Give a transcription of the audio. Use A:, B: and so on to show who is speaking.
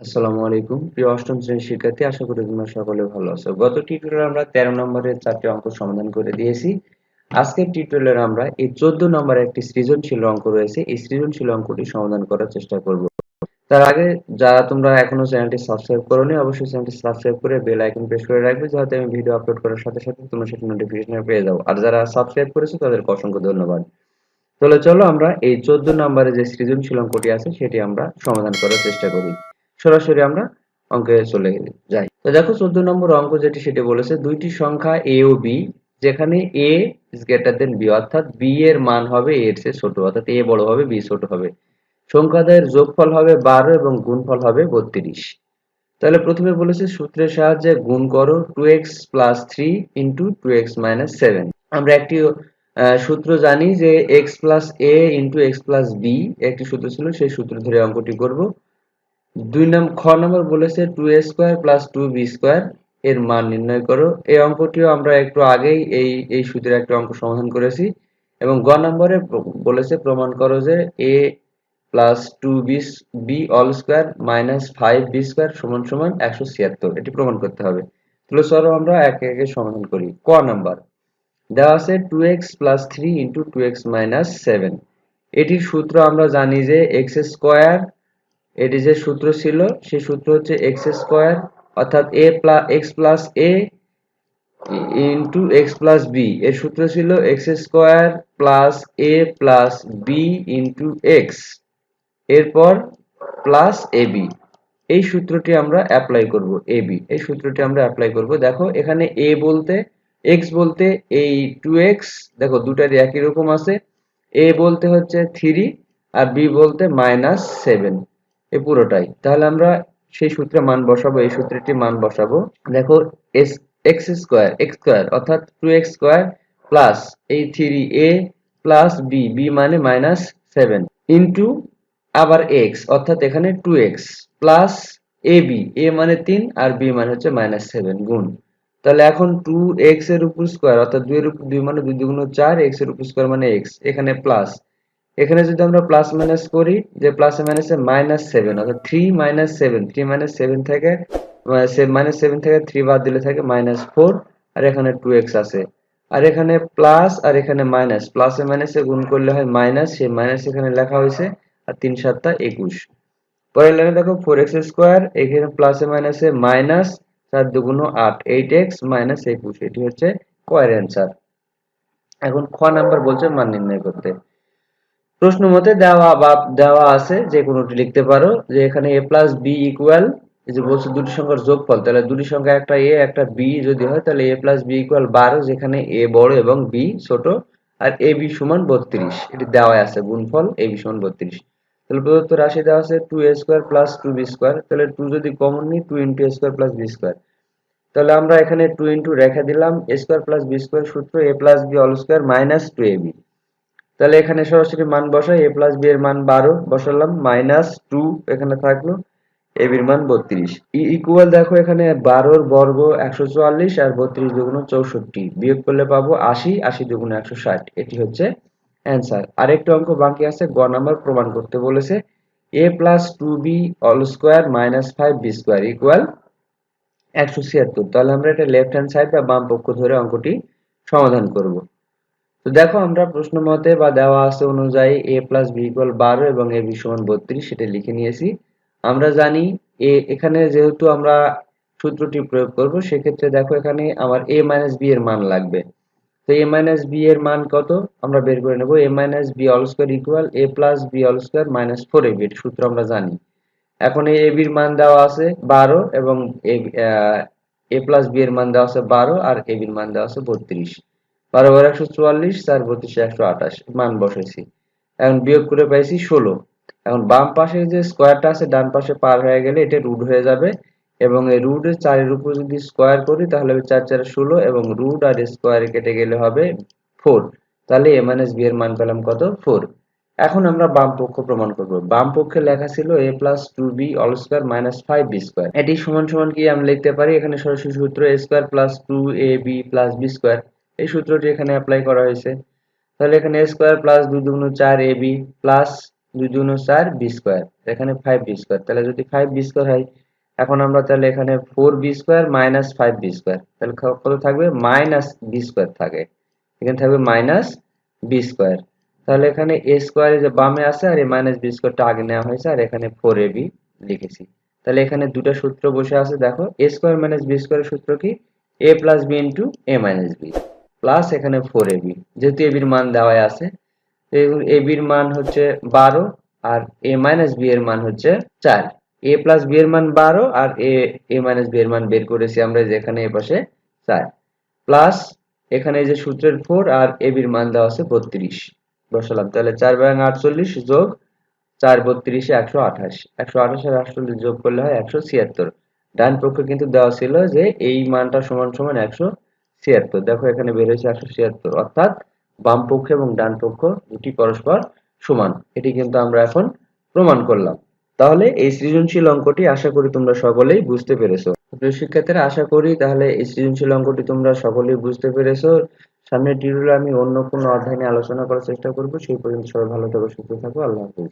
A: আসসালামু আলাইকুম। প্রিয় অষ্টম শ্রেণির শিক্ষার্থী, আশা করি তোমরা সকলে ভালো আছো। গত টিউটোরিয়ালে আমরা তেরো নম্বরের চারটি অঙ্ক সমাধান করে দিয়েছি। আজকের টিউটোরিয়ালে আমরা এই চোদ্দ নম্বরের একটি সৃজনশীল অঙ্ক রয়েছে, এই সৃজনশীল অঙ্কটি সমাধান করার চেষ্টা করব। তার আগে যারা তোমরা এখনও চ্যানেলটি সাবস্ক্রাইব করোনি, অবশ্যই চ্যানেলটি সাবস্ক্রাইব করে বেল আইকন প্রেস করে রাখবে, যাতে আমি ভিডিও আপলোড করার সাথে সাথে তোমরা সেটি নোটিফিকেশন পেয়ে যাও। আর যারা সাবস্ক্রাইব করেছ, তাদেরকে অসংখ্য ধন্যবাদ। তাহলে চলো আমরা এই চোদ্দ নম্বরে যে সৃজনশীল অঙ্কটি আছে, সেটি আমরা সমাধান করার চেষ্টা করি। সরাসরি আমরা অঙ্কে চলে যাই। তো দেখো চোদ্দ নম্বর অঙ্ক যেটি সেটি বলেছে, দুইটি সংখ্যা এ ও বি যেখানে A is greater than B অর্থাৎ বি এর মান হবে এর চেয়ে ছোট, অর্থাৎ এ বড় হবে বি ছোট হবে। সংখ্যাদের যোগফল হবে বারো এবং গুণফল হবে বত্রিশ। তাহলে প্রথমে বলেছে সূত্রের সাহায্যে গুণ করো two x plus three into two x minus seven আমরা একটি সূত্র জানি যে x plus A into x plus B একটি সূত্র ছিল, সেই সূত্র ধরে অঙ্কটি করব। দুই নম্বর খ নম্বর বলেছে two A square plus two B square এর মান নির্ণয় করো। এই অঙ্কটিও আমরা একটু আগেই এই এই সূত্রের একটা অঙ্ক সমাধান করেছি। এবং গ নম্বরে বলেছে প্রমাণ করো যে A plus two B B all square minus five B square সমান সমান একশো ছিয়াত্তর। এটি প্রমাণ করতে হবে। তাহলে চলো আমরা একে একে সমাধান করি। ক নাম্বার, দেওয়া আছে two x plus three into two x minus seven এটির সূত্র আমরা জানি যে এক্স স্কোয়ার এটি যে সূত্র ছিল, সেই সূত্র হচ্ছে এক্স স্কোয়ার অর্থাৎ A plus x plus A into x plus B এর সূত্র ছিল x square plus A plus B into x এরপর প্লাস এ বি এই সূত্রটি আমরা অ্যাপ্লাই করব এ বি এই সূত্রটি আমরা অ্যাপ্লাই করব। দেখো, এখানে এ বলতে এক্স বলতে এই টু এক্স দেখো দুটারই একই রকম আছে। এ বলতে হচ্ছে থ্রি আর বি বলতে মাইনাস সেভেন এ পুরোটাই। তাহলে আমরা সেই সূত্রে মান বসাবো, এই সূত্রটি মান বসাবো। দেখো, এস, এক্স স্কোয়ার এক্স স্কোয়ার, অর্থাৎ টু এক্স স্কোয়ার প্লাস এই three A plus B B মানে মাইনাস সেভেন ইন্টু আবার এক্স, অর্থাৎ এখানে two x plus A B, A মানে তিন আর বি মানে হচ্ছে মাইনাস সেভেন গুণ। তাহলে এখন টু এক্সের উপর স্কোয়ার, অর্থাৎ দুই এর উপর দুই মানে দুই দুগুণ চার, এক্সের উপর স্কোয়ার মানে এক্স, এখানে প্লাস। এখানে যদি আমরা প্লাস মাইনাস করি, যে প্লাস মাইনাসে মাইনাস সেভেন অর্থাৎ three minus seven three minus seven থেকে মাইনাস সেভেন থেকে থ্রি বাদ দিলে থাকে মাইনাস ফোর আর এখানে টু এক্স আছে। আর এখানে প্লাস আর এখানে মাইনাস প্লাসে মাইনাসে গুণ করলে হয় মাইনাস সেই মাইনাস এখানে লেখা হয়েছে, আর তিন সাতটা একুশ। পরের লাইনে দেখো ফোর এক্স স্কোয়ার এখানে প্লাসে মাইনাসে মাইনাস চার দুগুণ আট এইট এক্স মাইনাস একুশ, এটি হচ্ছে কয়ের অ্যান্সার এখন খ নাম্বার বলছে মান নির্ণয় করতে। প্রশ্ন মতে দেওয়া বা দেওয়া আছে যে কোনোটি লিখতে পারো, যে এখানে এ প্লাস বি ইকুয়াল যে বলছে দুটি সংখ্যার যোগফল, তাহলে দুটি সংখ্যা একটা এ একটা বি যদি হয়, তাহলে এ প্লাস বি ইকুয়াল বারো, যেখানে এ বড় এবং বি ছোট, আর এ বি সমান বত্রিশ। এটি দেওয়া আছে, গুণফল এ বি সমান বত্রিশ। তাহলে প্রদত্ত রাশি দেওয়া আছে two A square plus two B square তাহলে টু যদি কমন নিই two into square plus B square তাহলে আমরা এখানে টু ইন্টু রেখে দিলাম A square plus B square সূত্র A plus B all square minus two A B তাহলে এখানে সরাসরি মান বসাই এ প্লাস বি এর মান বারো, বসালাম মাইনাস টু এখানে থাকল এ বির মান বত্রিশ। ইকুয়াল দেখো এখানে বারোর বর্গ একশো চুয়াল্লিশ আর বত্রিশ দুগুণ চৌষট্টি। বিয়োগ করলে পাবো আশি আশি দুগুণ একশো ষাট। এটি হচ্ছে অ্যান্সার আরেকটি অঙ্ক বাকি আছে, গ নাম্বার প্রমাণ করতে বলেছে A plus two B all square minus five B square equal একশো ছিয়াত্তর। তাহলে আমরা এটা লেফট হ্যান্ড সাইড বা বাম পক্ষ ধরে অঙ্কটি সমাধান করব। তো দেখো, আমরা প্রশ্ন মতে বা দেওয়া আছে অনুযায়ী এ প্লাস বি ইকুয়াল বারো এবং এ বি সমান বত্রিশ, সেটা লিখে নিয়েছি। আমরা জানি এ এখানে যেহেতু আমরা সূত্রটি প্রয়োগ করব, সেক্ষেত্রে দেখো এখানে আমার এ মাইনাস বি এর মান লাগবে। তো এ মাইনাস বি এর মান কত? আমরা বের করে নেব A minus B all square equal A plus B all square minus four A B সূত্র আমরা জানি। এখন এ বির মান দেওয়া আছে বারো এবং এ প্লাস বি এর মান দেওয়া আছে বারো আর এ বির মান দেওয়া আছে বত্রিশ। বারো বারো একশো চুয়াল্লিশ, চার বত্রিশ একশো আঠাশ, মান বসেছি এখন বিয়োগ করে পাইছি ষোলো। এখন বাম পাশে যে স্কোয়ারটা আছে, ডান পাশে পার হয়ে গেলে এটা রুট হয়ে যাবে এবং এই রুটের চারের উপর যদি স্কোয়ার করি, তাহলে হবে চার চার, ষোলো এবং রুট আর স্কোয়ারে কেটে গেলে হবে ফোর তাহলে এ মাইনাস বি এর মান পেলাম কত? ফোর এখন আমরা বাম পক্ষ প্রমাণ করব। বাম পক্ষে লেখা ছিল A plus two B all square minus five B square এটি সমান সমান কি আমি লিখতে পারি? এখানে সরাসরি সূত্র A square plus two A B plus B square এই সূত্রটি এখানে অ্যাপ্লাই করা হয়েছে। তাহলে এখানে এ স্কোয়ার প্লাস দুই দুগুণ চার এ বি প্লাস দুই দুগুণ চার বি স্কোয়ার এখানে ফাইভ বি স্কোয়ার তাহলে যদি ফাইভ বি স্কোয়ার হয়, এখন আমরা তাহলে এখানে four B square minus five B square তাহলে কত থাকবে? মাইনাস বি স্কোয়ার থাকে। এখানে থাকবে মাইনাস বি স্কোয়ার তাহলে এখানে এ স্কোয়ারে যে বামে আছে আর এই মাইনাস বি স্কোয়ারটা আগে নেওয়া হয়েছে আর এখানে ফোর এ বি লিখেছি। তাহলে এখানে দুটো সূত্র বসে আছে, দেখো। এ স্কোয়ার মাইনাস বি স্কোয়ারের সূত্র কি? A plus B into A minus B plus এখানে ফোর এ বি যেহেতু এ বির মান দেওয়া আছে এ বির মান হচ্ছে বারো আর এ মাইনাস বি এর মান হচ্ছে চার। এ প্লাস বি এর মান বারো আর এ এ মাইনাস বি এর মান বের করেছি আমরা যেখানে এ চার। প্লাস এখানে যে সূত্রের ফোর আর এ বির মান দেওয়া আছে বত্রিশ। বসালাম, তাহলে চার ব্যাং আটচল্লিশ যোগ চার বত্রিশে একশো আঠাশ। একশো আঠাশ আর আটচল্লিশ যোগ করলে হয় একশো ছিয়াত্তর। ডান পক্ষে কিন্তু দেওয়া ছিল যে এই মানটা সমান সমান একশো ছিয়াত্তর। দেখো এখানে বের হয়েছে একশো ছিয়াত্তর। অর্থাৎ বাম পক্ষ এবং ডান পক্ষ দুটি পরস্পর সমান। এটি কিন্তু আমরা এখন প্রমাণ করলাম। তাহলে এই সৃজনশীল অঙ্কটি আশা করি তোমরা সকলেই বুঝতে পেরেছ। প্রিয় শিক্ষার্থীরা, আশা করি তাহলে এই সৃজনশীল অঙ্কটি তোমরা সকলেই বুঝতে পেরেছ। সামনের টিউটোরিয়ালে আমি অন্য কোনো অধ্যায় নিয়ে আলোচনা করার চেষ্টা করব। সেই পর্যন্ত সবাই ভালো থাকো, সুস্থ থাকো। আল্লাহ হাফিজ।